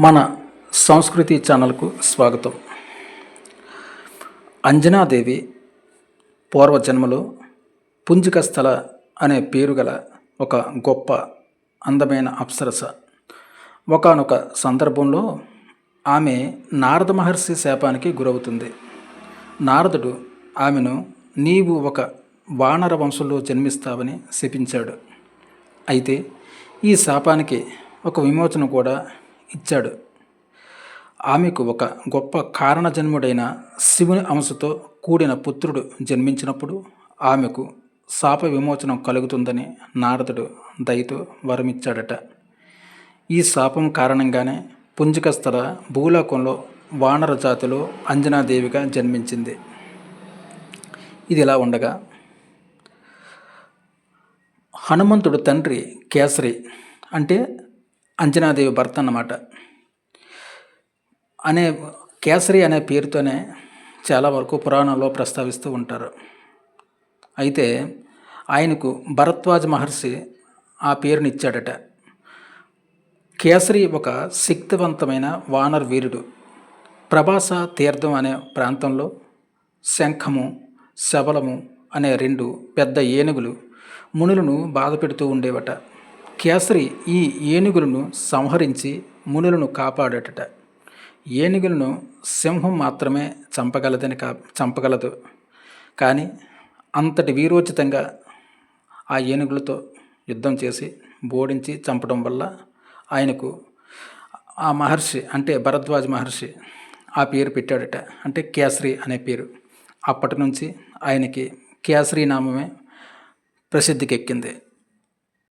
మన సంస్కృతి ఛానల్కు స్వాగతం. అంజనాదేవి పూర్వజన్మలో పుంజికస్థల అనే పేరు గల ఒక గొప్ప అందమైన అప్సరస. ఒకానొక సందర్భంలో ఆమె నారద మహర్షి శాపానికి గురవుతుంది. నారదుడు ఆమెను నీవు ఒక వానర వంశంలో జన్మిస్తావని శపించాడు. అయితే ఈ శాపానికి ఒక విమోచన కూడా ఇచ్చాడు. ఆమెకు ఒక గొప్ప కారణజన్ముడైన శివుని అంశతో కూడిన పుత్రుడు జన్మించినప్పుడు ఆమెకు శాప విమోచనం కలుగుతుందని నారదుడు దయతో వరమిచ్చాడట. ఈ శాపం కారణంగానే పుంజికస్థల భూలోకంలో వానర జాతిలో అంజనాదేవిగా జన్మించింది. ఇది ఇలా ఉండగా హనుమంతుడు తండ్రి కేసరి అంటే అంజనాదేవి భర్త అన్నమాట. అనే కేసరి అనే పేరుతోనే చాలా వరకు పురాణంలో ప్రస్తావిస్తూ ఉంటారు. అయితే ఆయనకు భరద్వాజ మహర్షి ఆ పేరునిచ్చాడట కేసరి ఒక శక్తివంతమైన వానర్ వీరుడు. ప్రభాస తీర్థం అనే ప్రాంతంలో శంఖము శబలము అనే రెండు పెద్ద ఏనుగులు మునులను బాధ పెడుతూ ఉండేవట. కేసరి ఈ ఏనుగులను సంహరించి మునులను కాపాడేటట. ఏనుగులను సింహం మాత్రమే చంపగలదని కా చంపగలదు. కానీ అంతటి వీరోచితంగా ఆ ఏనుగులతో యుద్ధం చేసి బోడించి చంపడం వల్ల ఆయనకు ఆ మహర్షి అంటే భరద్వాజ మహర్షి ఆ పేరు పెట్టాడట. అంటే కేసరి అనే పేరు. అప్పటి నుంచి ఆయనకి కేసరి నామమే ప్రసిద్ధికెక్కింది.